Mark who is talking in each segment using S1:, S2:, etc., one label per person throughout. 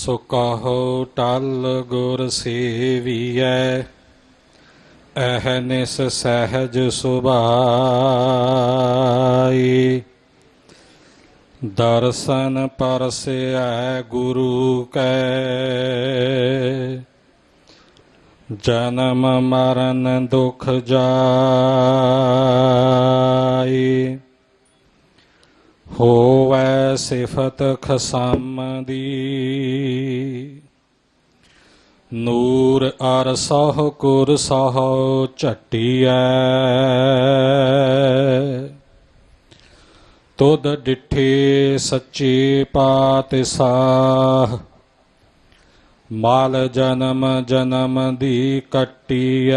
S1: ਸੋ ਕਹੋ ਟਲ ਗੁਰ ਸੇਵੀਐ ਅਹਨਿਸ ਸਹਿਜ ਸੁਭਾਈ। ਦਰਸ਼ਨ ਪਰਸੈ ਗੁਰੂ ਕੈ, ਜਨਮ ਮਰਨ ਦੁਖ ਜਾਈ। ਹੋਵੈ ਸਿਫਤ ਖਸਮ ਦੀ ਨੂਰ ਅਰ ਸਹ ਕੁਰ ਸਹ ਝਟਿਐ। ਤੁਧ ਡਿਠੇ ਸੱਚੇ ਪਾਤਸ਼ਾਹ। ਮਾਲ ਜਨਮ ਜਨਮ ਦੀ ਕੱਟੀਐ।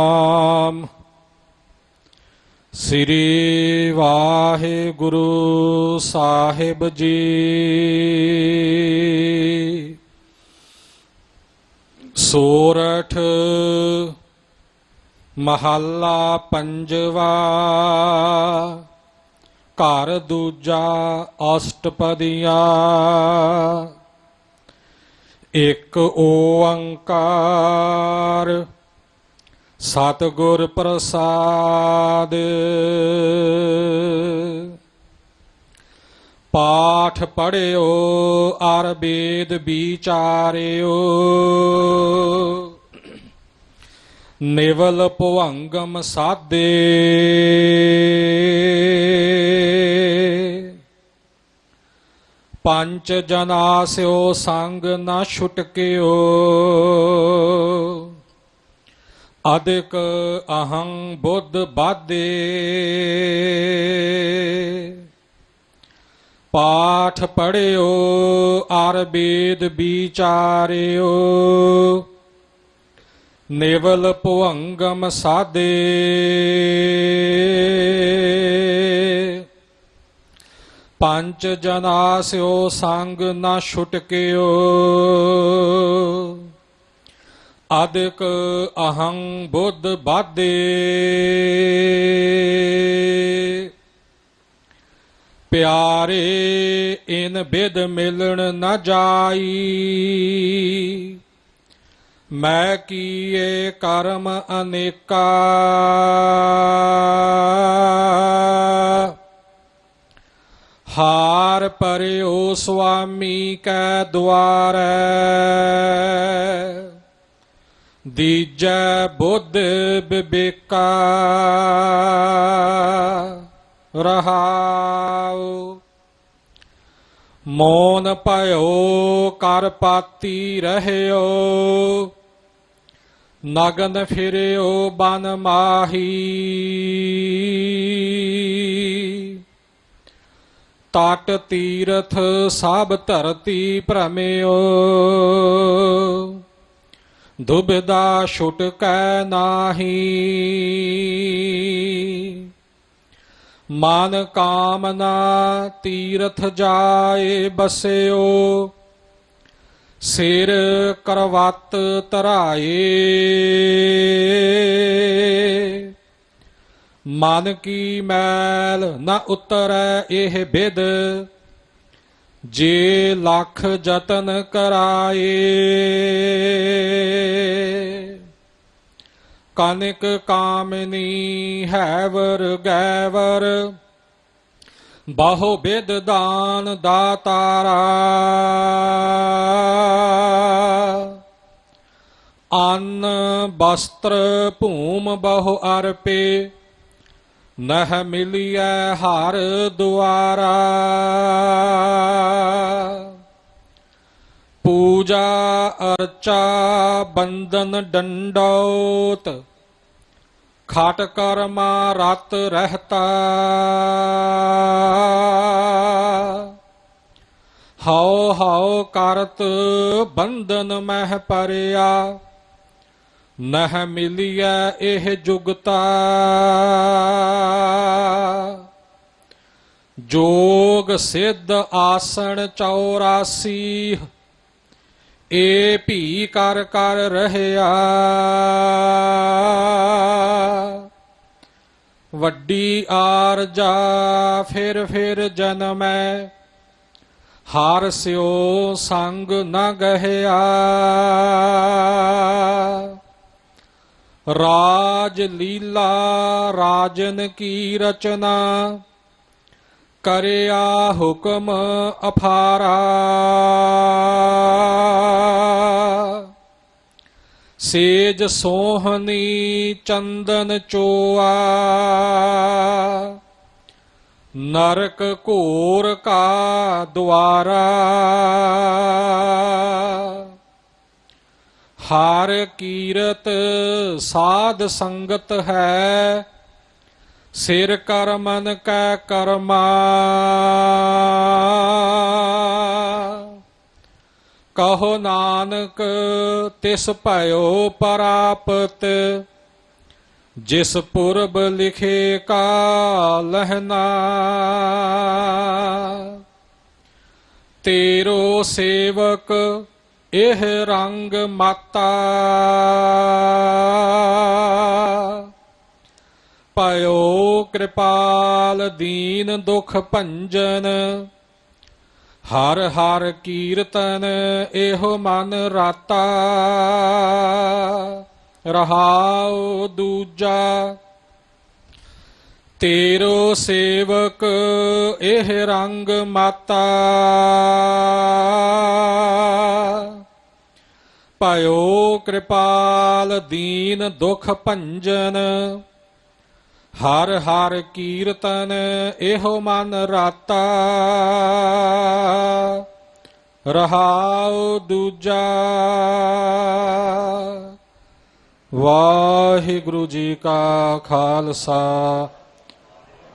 S1: ਸ੍ਰੀ ਵਾਹਿਗੁਰੂ ਸਾਹਿਬ ਜੀ। ਸੋਰਠ ਮਹੱਲਾ ਪੰਜਵਾ ਘਰ ਦੂਜਾ ਅਸ਼ਟਪਦੀਆਂ। ਇੱਕ ਓੰਕਾਰ ਸਤਿਗੁਰ ਪ੍ਰਸਾਦ। ਪਾਠ ਪੜਿਓ ਅਰ ਵੇਦ ਵਿਚਾਰਿਓ। ਨਿਵਲ ਭਵੰਗਮ ਸਾਦੇ। ਪੰਚ ਜਨਾਸਿਓ ਸੰਗ ਨਾ ਛੁਟਕਿਓ। ਅਦਿਕ ਅਹੰ ਬੁੱਧ ਬਾਦੇ ਪਾਠ ਪੜਿਓ, ਅਰ ਵੇਦ ਵਿਚਾਰਿਓ। ਨਿਵਲ ਭਵੰਗਮ ਸਾਦੇ ਪੰਚ ਜਨਾਸਿਓ ਸੰਗ ਨਾ ਛੁਟਕਿਓ। ਅਦਿਕ ਅਹੰ ਬੁੱਧ ਬਾਦੇ ਪਿਆਰੇ, ਇਨ ਬਿਦ ਮਿਲਣ ਨਾ ਜਾਈ। ਮੈਂ ਕੀਏ ਕਰਮ ਅਨੇਕਾ। ਹਾਰ ਪਰਿਓ ਸੁਆਮੀ ਕੈ ਦੁਆਰੈ। ਦੀਜੈ ਬੁੱਧ ਬਿਬੇਕਾ, ਰਹਾਉ। ਮੋਨ ਭਇਓ, ਕਰ ਪਾਤੀ ਰਹਿਓ। ਨਗਨ ਫਿਰਿਓ, ਬਨ ਮਾਹੀ। ਤਟ ਤੀਰਥ ਸਭ ਧਰਤੀ ਭ੍ਰਮਿਓ। ਦੁਬਿਦਾ ਛੁਟਕੈ ਨਾਹੀ। ਮਨ ਕਾਮਨਾ ਤੀਰਥ ਜਾਏ ਬਸਿਓ। ਸਿਰ ਕਰਵਤ ਧਰਾਏ। ਮਨ ਕੀ ਮੈਲ ਨ ਉਤਰੈ ਇਹ ਬਿਦ। ਜੇ ਲੱਖ ਯਤਨ ਕਰਾਏ, ਕਨਿਕ ਕਾਮਨੀ ਹੈਵਰ ਗੈਵਰ, ਬਾਹੋ ਬਿਦ ਦਾਨ ਦਾਤਾਰਾ, ਅੰਨ ਵਸਤਰ ਭੂਮ ਬਹੁ ਅਰਪੇ ਨਹ ਮਿਲਿਐ ਹਰ ਦੁਆਰਾ। ਪੂਜਾ ਅਰਚਾ ਬੰਦਨ ਡੰਡੋਤ, ਖਾਟ ਕਰਮਾ ਰਤ ਰਹਤਾ। ਹਉ ਹਉ ਕਰਤ ਬੰਦਨ ਮਹਿ ਪਰਿਆ। ਨਹ ਮਿਲਿਆ ਇਹ ਜੁਗਤਾ। ਜੋਗ ਸਿੱਧ ਆਸਣ 84 ਏ ਭੀ ਕਰ ਕਰ ਰਹਿਆ। ਵੱਡੀ ਆਰਜਾ ਫਿਰ ਫਿਰ ਜਨਮੈ, ਹਾਰ ਸਿਓ ਸੰਗ ਨ ਗਹਿਆ। ਰਾਜ ਲੀਲਾ ਰਾਜਨ ਕੀ ਰਚਨਾ? ਕਰਿਆ ਹੁਕਮ ਅਫਾਰਾ ਸੇਜ ਸੋਹਣੀ ਚੰਦਨ ਚੋਆ। ਨਰਕ ਘੋਰ ਕਾ ਦੁਆਰਾ। ਹਰ ਕੀਰਤ ਸਾਧ ਸੰਗਤ ਹੈ, ਸਿਰ ਕਰ ਮਨ ਕੈ ਕਰਮਾ। ਕਹੋ ਨਾਨਕ, ਤਿਸ ਭਇਓ ਪ੍ਰਾਪਤ, ਜਿਸ ਪੁਰਬ ਲਿਖੇ ਕਾ ਲਹਿਨਾ। ਤੇਰੋ ਸੇਵਕ ਇਹ ਰੰਗ ਮਾਤਾ ਪਇਓ ਕਿਰਪਾਲ ਦੀਨ ਦੁਖ ਭੰਜਨ, ਹਰ ਹਰ ਕੀਰਤਨ ਇਹੋ ਮਨ ਰਾਤਾ। ਰਹਾਉ ਦੂਜਾ, ਤੇਰੋ ਸੇਵਕ ਇਹ ਰੰਗ ਮਾਤਾ। ਪਇਓ ਕਿਰਪਾਲ ਦੀਨ ਦੁਖ ਭੰਜਨ। ਹਰ ਹਰ ਕੀਰਤਨ ਇਹੋ ਮਨ ਰਾਤਾ। ਰਹਾਉ ਦੂਜਾ। ਵਾਹਿਗੁਰੂ ਜੀ ਕਾ ਖਾਲਸਾ।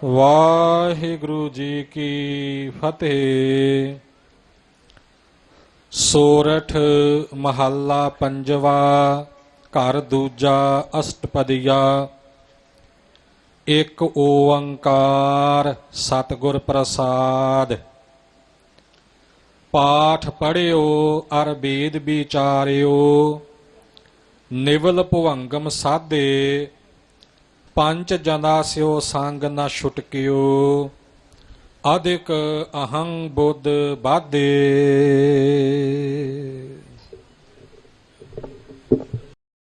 S1: ਵਾਹਿਗੁਰੂ ਜੀ ਕੀ ਫਤਿਹ। ਸੋਰਠ ਮਹੱਲਾ ਪੰਜਵਾ, ਘਰ ਦੂਜਾ ਅਸ਼ਟਪਦੀਆ। ਇੱਕ ਓੰਕਾਰ ਸਤਿਗੁਰ ਪ੍ਰਸਾਦ। ਪਾਠ ਪੜਿਓ, ਅਰ ਵੇਦ ਵਿਚਾਰਿਓ। ਨਿਵਲ ਭੁਵੰਗਮ ਸਾਧੇ, ਪੰਜ ਜਨਾ ਸਿਓ ਸੰਗ ਨਾ ਛੁਟਕਿਓ। ਅਧਿਕ ਅਹੰ ਬੁੱਧ ਬਾਧੇ